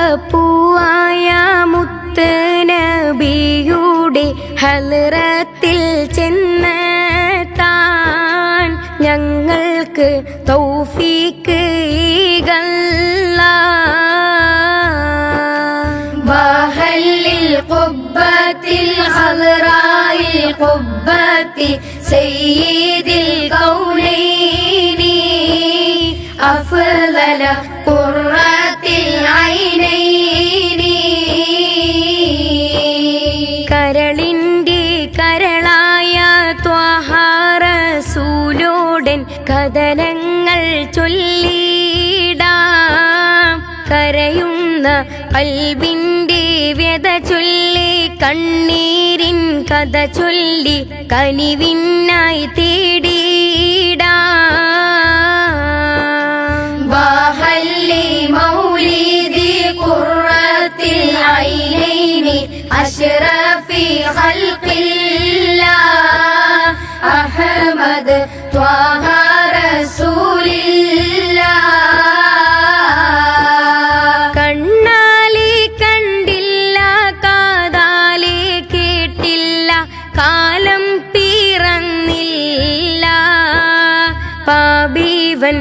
ആരംഭപ്പൂവായ മുത്ത് നബിയുടെ ഹലറത്തിൽ ചെന്ന് താൻ ഞങ്ങൾക്ക് തൗഫീക്ക് ഈഗല്ല وهل القبة الخضراء القبة سيد الكونين أفضل കരളിന്റെ കരളായ ത്വഹാറസൂലോടൻ കഥനങ്ങൾ ചൊല്ലിടാം. കരയുന്ന കൽബിന്റെ വ്യത ചൊല്ലി കണ്ണീരിൻ കഥ ചൊല്ലി കനിവിനായി തേടിയിടാം അഷ്റഫി ഖൽഖില്ല അഹമ്മദ് ത്വാഹ റസൂലില്ല കണ്ണാലി കണ്ടില്ല കാലം പിറന്നില്ല. പാപീവൻ